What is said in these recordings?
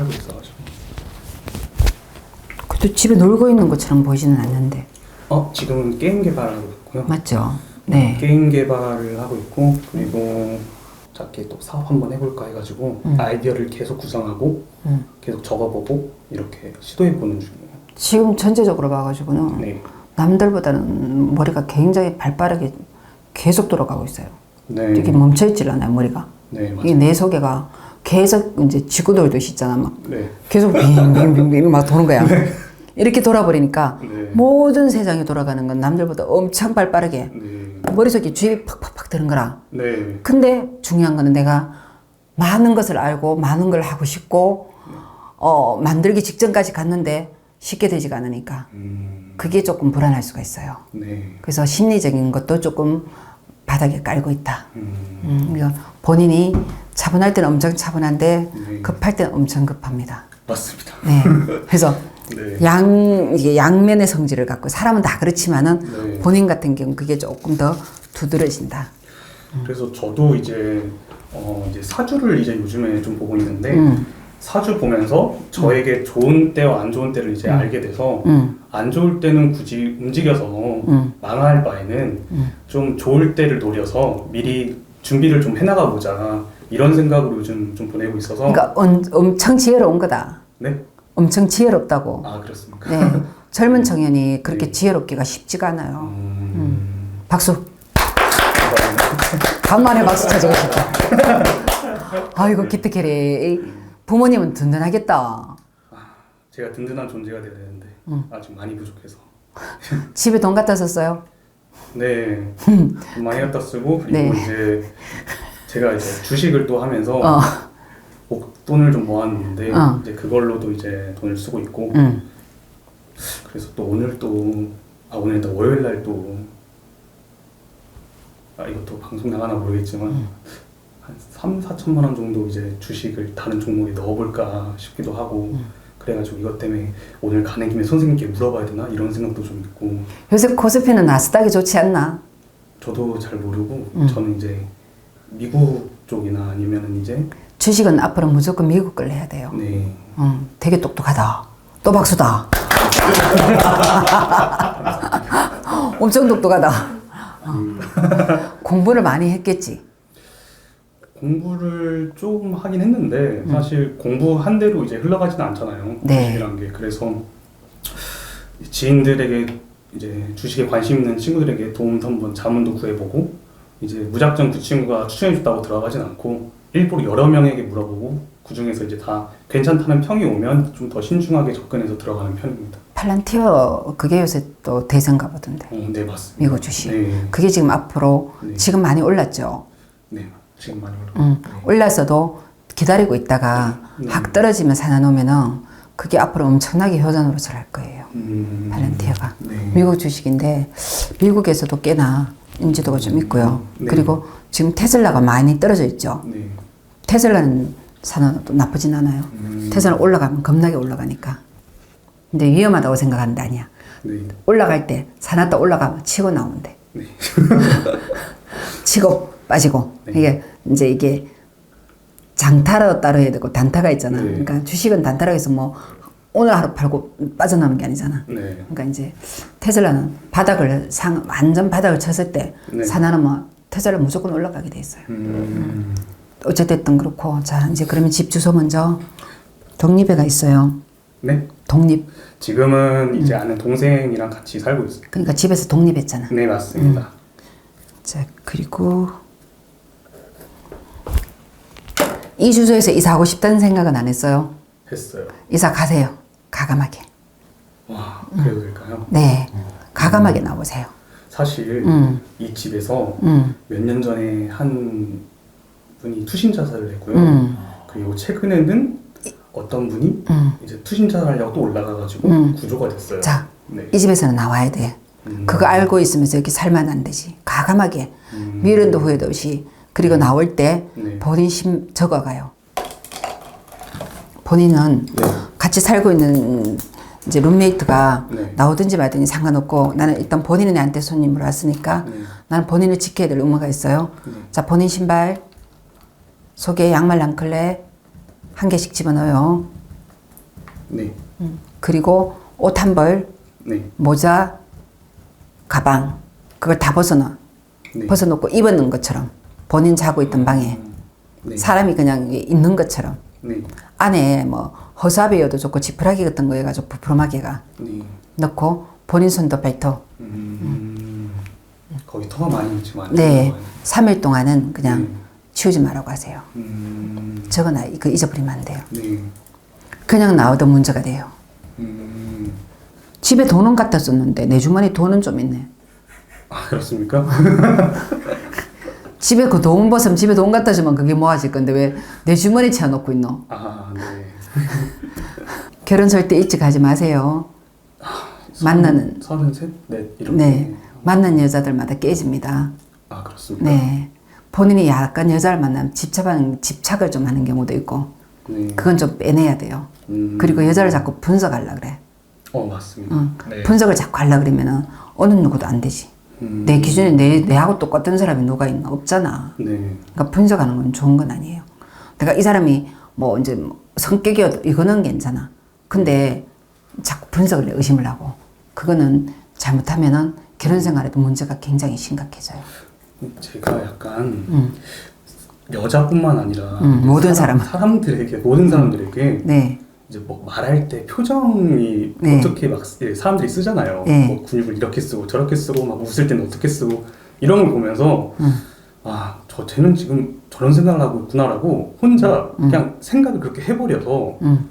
살고 있어가지고. 그래도 집에 놀고 있는 것처럼 보이지는 않는데 어 지금은 게임 개발하고 있고요. 맞죠? 네. 게임 개발을 하고 있고 그리고 작게 또 사업 한번 해볼까 해가지고 음. 아이디어를 계속 구상하고 음. 계속 적어보고 이렇게 시도해보는 중이에요. 지금 전체적으로 봐가지고는 네. 남들보다는 머리가 굉장히 발빠르게 계속 돌아가고 있어요. 네. 이게 멈춰있질 않아요 머리가. 네 맞아요. 내 속에가 계속 이제 지구 돌듯이 있잖아 막 네. 계속 빙빙빙빙 막 도는 거야. 이렇게 돌아버리니까 네. 모든 세상이 돌아가는 건 남들보다 엄청 발빠르게 네. 머릿속에 주입이 팍팍팍 드는 거라. 네. 근데 중요한 거는 내가 많은 것을 알고 많은 걸 하고 싶고 어, 만들기 직전까지 갔는데 쉽게 되지가 않으니까 음, 그게 조금 불안할 수가 있어요. 네. 그래서 심리적인 것도 조금 바닥에 깔고 있다. 음, 음, 그러니까 본인이 차분할 때는 엄청 차분한데 네. 급할 때는 엄청 급합니다. 맞습니다. 네. 그래서 네. 양 이게 양면의 성질을 갖고 사람은 다 그렇지만은 네. 본인 같은 경우 그게 조금 더 두드러진다. 그래서 저도 이제 어 이제 사주를 이제 요즘에 좀 보고 있는데 음. 사주 보면서 저에게 좋은 때와 안 좋은 때를 이제 알게 돼서 음. 안 좋을 때는 굳이 움직여서 음. 망할 바에는 음. 좀 좋을 때를 노려서 미리 준비를 좀 해나가 보자 이런 생각으로 요즘 좀 보내고 있어서 그러니까 엄, 엄청 지혜로운 거다. 네? 엄청 지혜롭다고. 아 그렇습니까? 네. 젊은 청년이 그렇게 네. 지혜롭기가 쉽지가 않아요. 음... 박수. 감사합니다. 간만에 박수 쳐주고 싶다. 아이고 기특해래. 부모님은 든든하겠다. 제가 든든한 존재가 돼야 되는데 음. 아직 많이 부족해서 집에 돈 갖다 썼어요? 네돈 많이 갖다 쓰고 그리고 네. 이제 제가 이제 주식을 또 하면서 어. 목돈을 좀 모았는데 어. 이제 그걸로도 이제 돈을 쓰고 있고 응. 그래서 또 오늘 또아 오늘 또 월요일 날또 아 이것도 방송 나가나 모르겠지만 음. 한 3, 4천만 원 정도 이제 주식을 다른 종목에 넣어볼까 싶기도 하고 음. 그래가지고 이것 때문에 오늘 가는 김에 선생님께 물어봐야 되나 이런 생각도 좀 있고 요새 코스피는 나스닥이 좋지 않나? 저도 잘 모르고 음. 저는 이제 미국 쪽이나 아니면은 이제 주식은 앞으로 무조건 미국 걸 해야 돼요. 네 응, 되게 똑똑하다. 또 박수다. 엄청 똑똑하다. 어. 공부를 많이 했겠지. 공부를 좀 하긴 했는데 사실 공부한 대로 이제 흘러가지는 않잖아요. 음. 네. 주식이란 게 그래서 지인들에게 이제 주식에 관심 있는 친구들에게 도움도 한번 자문도 구해보고 이제 무작정 그 친구가 추천해줬다고 들어가진 않고 일부러 여러 명에게 물어보고 그 중에서 이제 다 괜찮다는 평이 오면 좀 더 신중하게 접근해서 들어가는 편입니다. 팔란티어 그게 요새 또 대세인가 보던데. 어, 네 맞습니다. 미국 주식. 네, 그게 지금 앞으로 네. 지금 많이 올랐죠. 네 지금 많이 올라. 응. 올라서도 기다리고 있다가 네. 확 떨어지면 사놔놓으면은 그게 앞으로 엄청나게 효자노로 잘할 거예요. 음, 팔란티어가. 네. 미국 주식인데 미국에서도 꽤나 인지도가 좀 있고요. 네. 그리고 지금 테슬라가 많이 떨어져 있죠. 네. 테슬라는 사놔도 나쁘진 않아요. 음, 테슬라 올라가면 겁나게 올라가니까. 근데 위험하다고 데 아니야. 네. 올라갈 때 사놨다 올라가면 치고 나오는데. 네. 치고 빠지고 네. 이게 이제 이게 장타로 따로 해야 되고 단타가 있잖아. 네. 그러니까 주식은 단타라고 해서 뭐 오늘 하루 팔고 빠져나오는 게 아니잖아. 네. 그러니까 이제 테슬라는 바닥을 상 완전 바닥을 쳤을 때 네. 사나는 테슬라 무조건 올라가게 돼 있어요. 음, 어쨌든 그렇고 자 이제 그러면 집 주소 먼저 독립회가 있어요. 네. 독립 지금은 음. 이제 아는 동생이랑 같이 살고 있어요. 그러니까 집에서 독립했잖아. 네, 맞습니다. 자 그리고 이 주소에서 이사하고 싶다는 생각은 안 했어요. 했어요. 이사 가세요. 가감하게. 와, 그래도 될까요? 네. 가감하게 나오세요. 사실 음. 이 집에서 음. 몇 년 전에 한 분이 투신 자살을 했고요. 음. 그리고 최근에는 어떤 분이 음. 이제 투신 자살하려고 또 올라가가지고 음. 구조가 됐어요. 자, 네. 이 집에서는 나와야 돼. 음. 그거 알고 있으면서 여기 살면 안 되지. 가감하게. 음. 미련도 후회도 없이. 그리고 나올 때 네. 본인 심 적어가요. 본인은 네. 같이 살고 있는 이제 룸메이트가 네. 나오든지 말든지 상관없고 나는 일단 본인은 내한테 손님으로 왔으니까 네. 나는 본인을 지켜야 될 의무가 있어요. 네. 자, 본인 신발 속에 양말 랑클레 한 개씩 집어넣어요. 네, 그리고 옷 한 벌, 네, 모자, 가방 그걸 다 벗어놔. 네. 벗어놓고 입었는 것처럼 본인 자고 있던 방에 네, 사람이 그냥 있는 것처럼 네, 안에 뭐 허수아비여도 좋고 지푸라기 같은 거 해가지고 부풀하게가 네. 넣고 본인 손도 발톱 음, 거기 터가 많이 안네 들어가요. 3일 동안은 그냥 네. 치우지 말라고 하세요. 음, 저거 나 이거 잊어버리면 안 돼요. 네, 그냥 나와도 문제가 돼요. 음, 집에 돈은 갖다 썼는데 내 주머니 돈은 좀 있네. 아 그렇습니까? 집에 그 돈 벗으면 집에 돈 갖다 주면 그게 모아질 건데 왜 내 주머니 채워놓고 있노? 아, 네. 결혼 절대 일찍 하지 마세요 만나는 서른셋, 넷 이렇게. 네 만난 여자들마다 깨집니다 아 그렇습니까? 네 본인이 약간 여자를 만나면 집착하는 집착을 좀 하는 경우도 있고 네. 그건 좀 빼내야 돼요 음, 그리고 여자를 자꾸 분석하려 그래 어 맞습니다. 응. 네. 분석을 자꾸 하려 그러면은 어느 누구도 안 되지 음, 내 기준에 내, 내하고 똑같은 사람이 누가 있나 없잖아 네. 그러니까 분석하는 건 좋은 건 아니에요 내가 이 사람이 뭐 이제 뭐 성격이어도 이거는 괜찮아 근데 자꾸 분석을 의심을 하고 그거는 잘못하면은 결혼 생활에도 문제가 굉장히 심각해져요 제가 약간 음. 여자뿐만 아니라 음, 모든 사람. 사람들에게 모든 사람들에게 네 이제 뭐 말할 때 표정이 네. 어떻게 막 쓰- 예, 사람들이 쓰잖아요. 네. 뭐 근육을 이렇게 쓰고 저렇게 쓰고 막 웃을 때는 어떻게 쓰고 이런 걸 보면서 음. 아, 저 쟤는 지금 저런 생각을 하고 있구나라고 혼자 음. 그냥 생각을 그렇게 해버려서 음.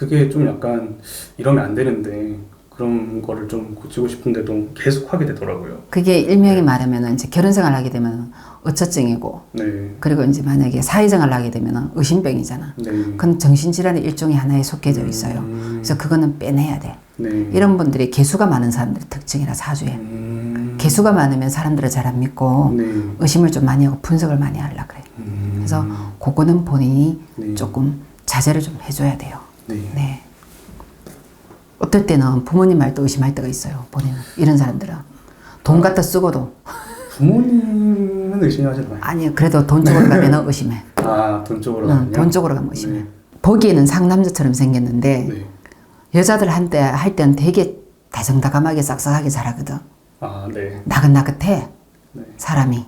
그게 좀 약간 이러면 안 되는데 그런 거를 좀 고치고 싶은데도 계속 하게 되더라고요. 그게 일명이 말하면은 이제 결혼 생활 하게 되면 어처증이고 네, 그리고 이제 만약에 사회생활 하게 되면 의심병이잖아. 네, 그건 정신질환의 일종의 하나에 속해져 있어요. 음. 그래서 그거는 빼내야 돼. 네. 이런 분들이 개수가 많은 사람들의 특징이라 사주에. 음, 개수가 많으면 사람들을 잘 안 믿고 네. 의심을 좀 많이 하고 분석을 많이 하려 그래. 음, 그래서 그거는 본인이 네. 조금 자제를 좀 해줘야 돼요. 네. 네. 어떨 때는 부모님 말도 의심할 때가 있어요. 본인은 이런 사람들은 돈 갖다 쓰고도 부모님은 의심하지 않아요. 아니 그래도 돈 쪽으로 가면 의심해. 아, 돈 쪽으로 응, 가면요? 돈 쪽으로 가면 의심해. 네. 보기에는 상남자처럼 생겼는데 네. 여자들 한때 할 때는 되게 다정다감하게 싹싹하게 잘하거든. 아, 네. 나긋나긋해 네. 사람이.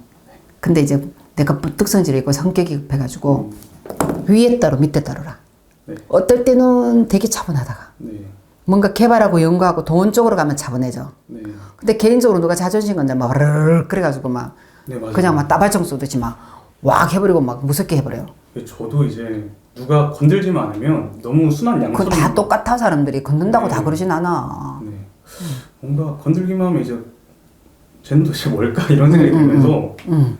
근데 이제 내가 부뚝 성질이 있고 성격이 급해가지고 위에 따로 밑에 따로라. 네. 어떨 때는 되게 차분하다가 네. 뭔가 개발하고 연구하고 돈 쪽으로 가면 차분해져. 네. 근데 개인적으로 누가 자존심 건들 막 르르 그래가지고 막 네. 그냥 막 따발총 쏘듯이 막 왁 해버리고 막 무섭게 해버려요. 저도 이제 누가 건들지만 않으면 너무 순한 그건 양처럼 다 똑같아 사람들이 건든다고 네. 다 그러진 않아. 네. 뭔가 건들기만 하면 이제 쟤는 도대체 뭘까 이런 생각이 음, 들면서 응,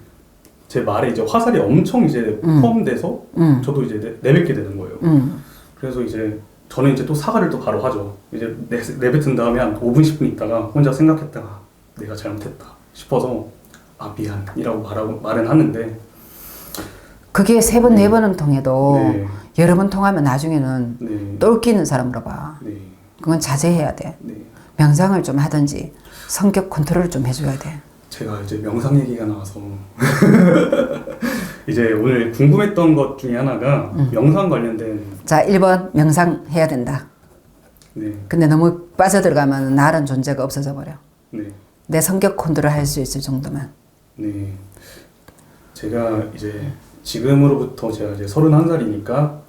제 말에 이제 화살이 엄청 이제 음. 포함돼서 응, 저도 이제 내, 내뱉게 되는 거예요. 응. 그래서 이제 저는 이제 또 사과를 또 바로 하죠. 이제 내, 내뱉은 다음에 한 5분 10분 있다가 혼자 생각했다가 내가 잘못했다 싶어서 아 미안이라고 말하고 말은 하는데 그게 세 번네 번은 통해도 네. 여러 번 통하면 나중에는 네. 똘끼는 사람으로 봐. 네. 그건 자제해야 돼. 네. 명상을 좀 하든지 성격 컨트롤을 좀 해줘야 돼. 제가 이제 명상 얘기가 나와서 이제 오늘 궁금했던 것 중에 하나가 음. 명상 관련된 자, 1번 명상 해야 된다. 네. 근데 너무 빠져들어가면 나란 존재가 없어져 버려. 네. 내 성격 컨트롤 할 수 있을 정도만. 네. 제가 이제 지금으로부터 제가 이제 31살이니까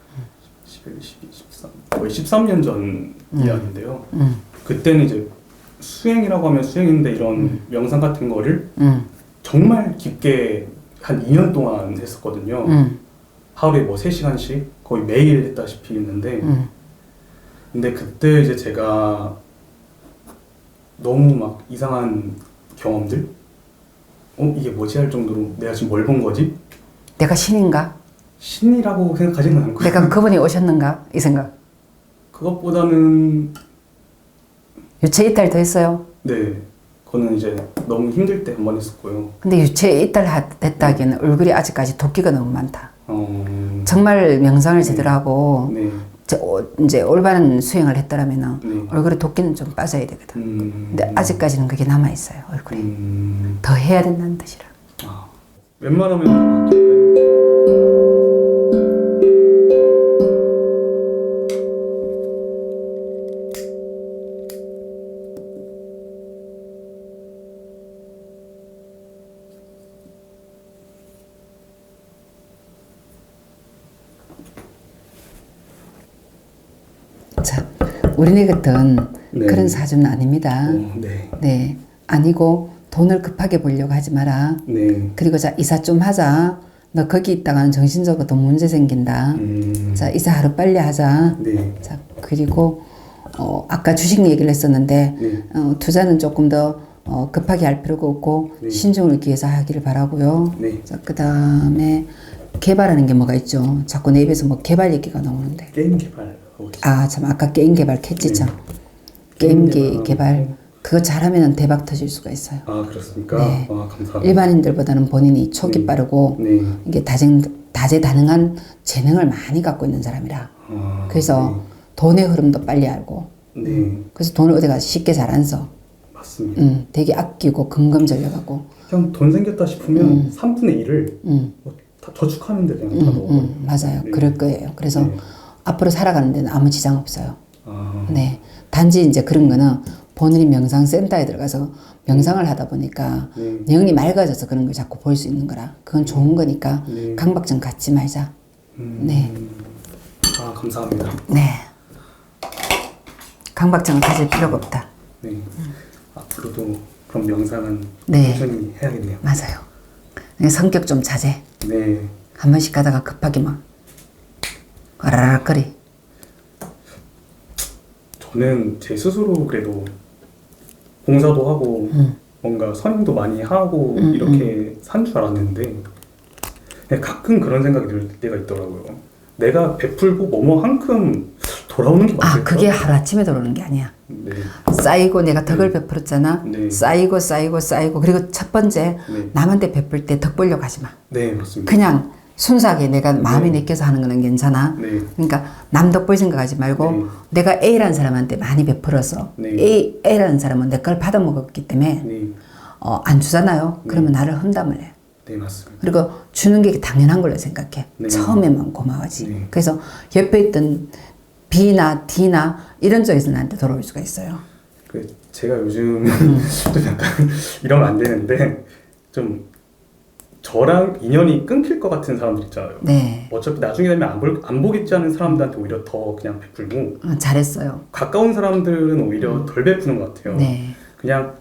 11, 12, 13 거의 13년 전 이야기인데요. 응, 그때는 이제 수행이라고 하면 수행인데 이런 음. 명상 같은 거를 응, 정말 깊게 한 2년 동안 했었거든요. 응, 하루에 뭐 3시간씩 거의 매일 했다시피 했는데 응. 근데 그때 이제 제가 너무 막 이상한 경험들 어 이게 뭐지 할 정도로 내가 지금 뭘 본 거지 내가 신인가? 신이라고 생각하지는 않고 내가 그분이 오셨는가? 이 생각. 그것보다는 유체 이탈도 했어요. 네 그거는 이제 너무 힘들 때 한 번 했었고요 근데 유체 이탈 하- 됐다기에는 얼굴이 아직까지 도끼가 너무 많다. 어 정말 명상을 제대로 하고 네, 이제, 오- 이제 올바른 수행을 했더라면 네. 얼굴에 도끼는 좀 빠져야 되거든. 음, 근데 아직까지는 그게 남아 있어요 얼굴에. 음, 더 해야 된다는 뜻이라. 아, 웬만하면 다 바뀌 우리네 같은 네. 그런 사주는 아닙니다. 어, 네. 네, 아니고 돈을 급하게 벌려고 하지 마라. 네. 그리고 자 이사 좀 하자. 너 거기 있다가는 정신적으로 더 문제 생긴다. 음. 자 이사 하루 빨리 하자. 네. 자 그리고 어, 아까 주식 얘기를 했었는데 네. 어, 투자는 조금 더 어, 급하게 할 필요가 없고 네. 신중을 기해서 하기를 바라고요. 네. 자 그다음에 개발하는 게 뭐가 있죠. 자꾸 내 입에서 뭐 개발 얘기가 나오는데 게임 있어요. 아 참 아까 게임 개발 캐치 참 네. 게임기 게임 개발 개발하고. 그거 잘하면 대박 터질 수가 있어요. 아 그렇습니까? 네. 아 감사합니다. 일반인들보다는 본인이 촉이 네. 빠르고 네. 이게 다재 다재다능한 재능을 많이 갖고 있는 사람이라 아, 그래서 돈의 흐름도 빨리 알고 네. 네. 그래서 돈을 어디 가서 쉽게 잘 안 써. 맞습니다. 음, 되게 아끼고 전략하고. 그냥 돈 생겼다 싶으면 3분의 1을 음, 뭐다 저축하는데 그냥 다 음, 넣어. 음, 맞아요. 네. 그럴 거예요. 그래서 네. 앞으로 살아가는 데는 아무 지장 없어요. 아, 네. 단지 이제 그런 거는 본인이 명상 센터에 들어가서 명상을 하다 보니까 네. 영이 맑아져서 그런 걸 자꾸 볼 수 있는 거라. 그건 좋은 거니까 네. 강박증 갖지 말자. 음, 네. 아 감사합니다. 네. 강박증을 가질 필요가 없다. 네. 앞으로도 그런 명상은 네. 꾸준히 해야겠네요. 맞아요. 성격 좀 자제. 네. 한 번씩 가다가 급하게 막 와라락거리. 저는 제 스스로 그래도 봉사도 하고 음. 뭔가 선행도 많이 하고 음, 이렇게 산 줄 알았는데 그냥 가끔 그런 생각이 들 때가 있더라고요. 내가 베풀고 뭐뭐 한큼 돌아오는 게 맞을까? 아, 그게 하루아침에 들어오는 게 아니야. 네. 쌓이고 내가 덕을 베풀었잖아. 네. 쌓이고 쌓이고 쌓이고 그리고 첫 번째 네. 남한테 베풀 때 덕 보려고 하지 마. 네 맞습니다. 그냥 순수하게 내가 마음이 네. 내껴서 하는 거는 괜찮아. 네. 그러니까 남 덕볼 생각하지 말고 네. 내가 A라는 사람한테 많이 베풀어서 네. A, A라는 사람은 내 걸 받아 먹었기 때문에 네. 어, 안 주잖아요. 그러면 나를 험담을 해. 네 맞습니다. 그리고 주는 게 당연한 걸로 생각해. 네. 처음에만 고마워지. 네. 그래서 옆에 있던 B나 D나 이런 쪽에서 나한테 돌아올 수가 있어요. 그 제가 요즘 음. 좀 약간 이러면 안 되는데 좀 저랑 인연이 끊길 것 같은 사람들 있잖아요. 네. 어차피 나중에 되면 안, 볼, 안 보겠지 하는 사람들한테 오히려 더 그냥 베풀고 어, 잘했어요. 가까운 사람들은 오히려 덜 베푸는 것 같아요. 음. 네. 그냥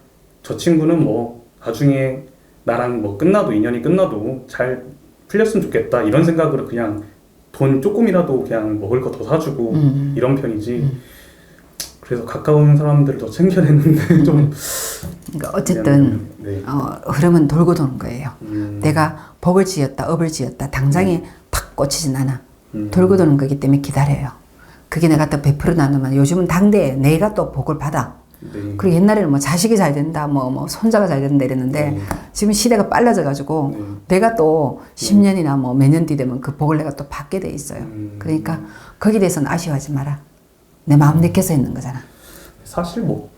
저 친구는 뭐 나중에 나랑 뭐 끝나도 인연이 끝나도 잘 풀렸으면 좋겠다 이런 생각으로 그냥 돈 조금이라도 그냥 먹을 거 더 사주고 음. 이런 편이지. 그래서 가까운 사람들을 더 챙겨야 되는데 좀 그러니까 어쨌든 네. 어, 흐름은 돌고 도는 거예요. 음, 내가 복을 지었다, 업을 지었다, 당장에 팍 꽂히진 않아. 음. 돌고 도는 거기 때문에 기다려요. 그게 내가 또 베풀어 나누면 요즘은 당대에 내가 또 복을 받아. 네. 그리고 옛날에는 뭐 자식이 잘 된다, 뭐, 뭐, 손자가 잘 된다 이랬는데 네. 지금 시대가 빨라져가지고 네. 내가 또 10년이나 뭐 몇 년 뒤 되면 그 복을 내가 또 받게 돼 있어요. 음. 그러니까 거기에 대해서는 아쉬워하지 마라. 내 마음 내켜서 있는 거잖아. 사실 뭐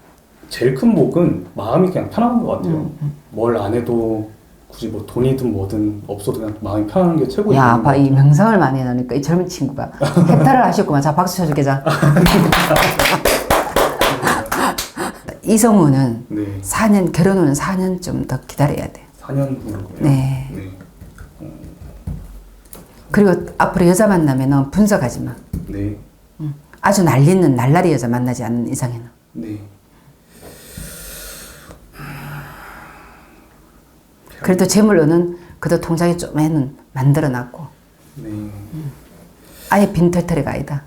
제일 큰 복은 마음이 그냥 편안한 것 같아요. 음, 뭘안 해도 굳이 뭐 돈이든 뭐든 없어도 그냥 마음이 편안한 게 최고인 야, 것 봐, 이. 명상을 많이 해놓으니까 이 젊은 친구가 해탈을 하셨구만. 자, 박수 쳐줄게, 자. 이성우는 네. 4년, 결혼 후는 4년 좀 더 기다려야 돼. 4년 후로요. 네. 네. 그리고 앞으로 여자 만나면 분석하지 마. 네. 아주 날리는 날라리 여자 만나지 않는 이상에는. 네. 그래도 재물로는 그도 통장에 좀에는 만들어 놨고. 네. 아예 빈털터리가 아니다.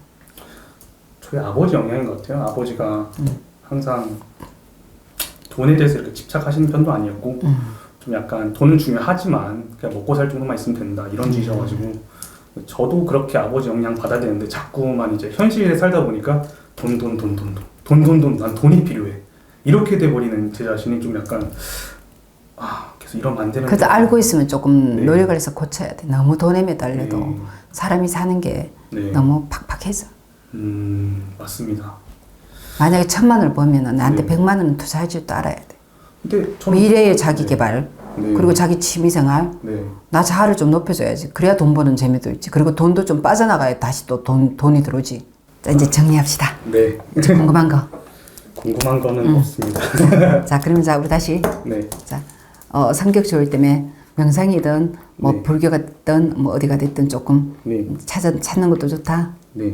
저희 아버지 영향인 것 같아요. 아버지가 음. 항상 돈에 대해서 이렇게 집착하시는 편도 아니었고 음. 좀 약간 돈은 중요하지만 그냥 먹고 살 정도만 있으면 된다 음. 이런 주의셔가지고 저도 그렇게 아버지 영향 받아야 되는데 자꾸만 이제 현실에 살다 보니까 돈 돈 돈 돈 돈 돈 돈 난 돈이 필요해 이렇게 돼버리는 제 자신이 좀 약간 아 계속 이러면 안 되는 그래도 알고 있으면 조금 네. 노력을 해서 고쳐야 돼 너무 돈에 매달려도 네. 사람이 사는 게 네. 너무 팍팍해서 음 맞습니다 만약에 천만 원을 보면은 나한테 네. 백만 원은 투자할 줄도 알아야 돼 근데 저는- 미래의 네. 자기 네. 개발 네. 그리고 자기 취미 생활 네. 나 자아를 좀 높여줘야지. 그래야 돈 버는 재미도 있지. 그리고 돈도 좀 빠져나가야 다시 또 돈 돈이 들어오지. 자 이제 정리합시다. 네. 궁금한 거. 궁금한 거는 음. 없습니다. 자 그러면 자 우리 다시 네. 자 어, 성격 좋을 때면 명상이든 뭐 네. 불교가 됐든 뭐 어디가 됐든 조금 네. 찾아 찾는 것도 좋다. 네.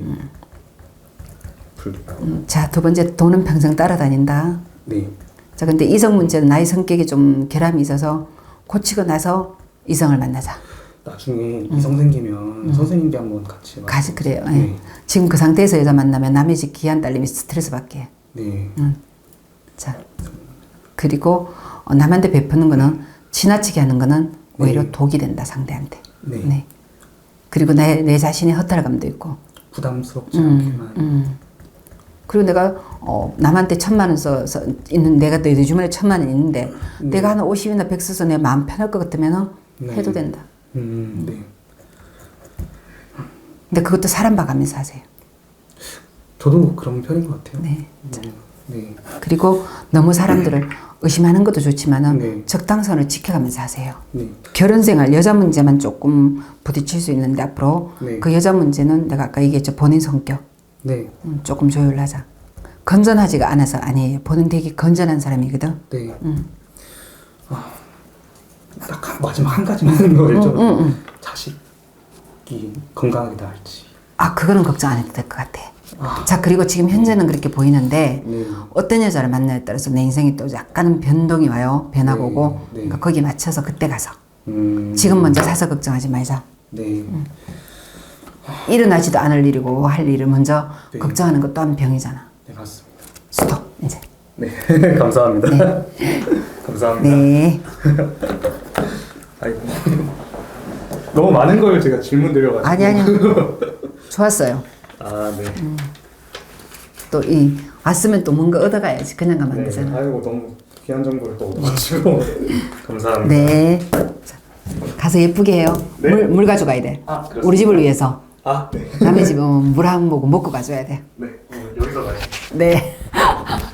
풀리고. 음, 자, 두 번째 돈은 평생 따라다닌다. 네. 자, 근데 이성 문제는 나의 성격이 좀 결함이 있어서 고치고 나서 이성을 만나자. 나중에 이성 생기면 선생님께 한번 같이. 음. 가지 그래요. 예. 네. 지금 그 상태에서 여자 만나면 남의 집 기한 딸림이 스트레스 받게. 네. 자, 그리고 어, 남한테 베푸는 거는 지나치게 하는 거는 오히려 네. 독이 된다 상대한테. 네. 그리고 내, 내 자신의 허탈감도 있고. 부담스럽지 않게만. 음. 그리고 내가 어, 남한테 천만 원 써서 있는 내가 내 주머니에 천만 원 있는데 네. 내가 한 50이나 100 써서 내 마음 편할 것 같으면 네. 해도 된다. 음, 네. 근데 그것도 사람 봐가면서 하세요. 저도 그런 편인 것 같아요. 네. 네. 네. 그리고 너무 사람들을 의심하는 것도 좋지만은 네. 적당선을 지켜가면서 하세요. 네. 결혼 생활 여자 문제만 조금 부딪힐 수 있는데 앞으로 네. 그 여자 문제는 내가 아까 얘기했죠 본인 성격 네. 음, 조금 조율하자. 건전하지가 않아서 아니에요. 본인 되게 건전한 사람이거든. 네. 음. 딱 한- 마지막 한 가지만 더 여쭤볼게요. 음, 음. 자식이 건강하게 나을지. 아 그거는 걱정 안 해도 될 것 같아. 아. 자 그리고 지금 현재는 그렇게 보이는데 네. 어떤 여자를 만나에 따라서 내 인생이 또 약간은 변동이 와요. 변화가 네, 오고 네. 그러니까 거기에 맞춰서 그때 가서 음. 지금 먼저 사서 걱정하지 말자. 네. 일어나지도 않을 일이고 할 일을 먼저 네. 걱정하는 것도 한 병이잖아. 네, 맞습니다. 스톱 이제. 네. 감사합니다. 감사합니다. 네. 아이고. 너무 많은 걸 제가 질문 드려가지고. 아니 아니요. 좋았어요. 아, 네. 또이 왔으면 또 뭔가 얻어가야지. 그냥 가면 안 네. 되잖아. 아이고 너무 귀한 정보를 또 얻어가지고 감사합니다. 네. 자, 가서 예쁘게 해요. 네. 물, 물 가져가야 돼. 아. 우리 집을 위해서. 아, 네. 남의 집은 물 한 모금 먹고 가줘야 돼. 네. 오늘 여기서 가시. 네.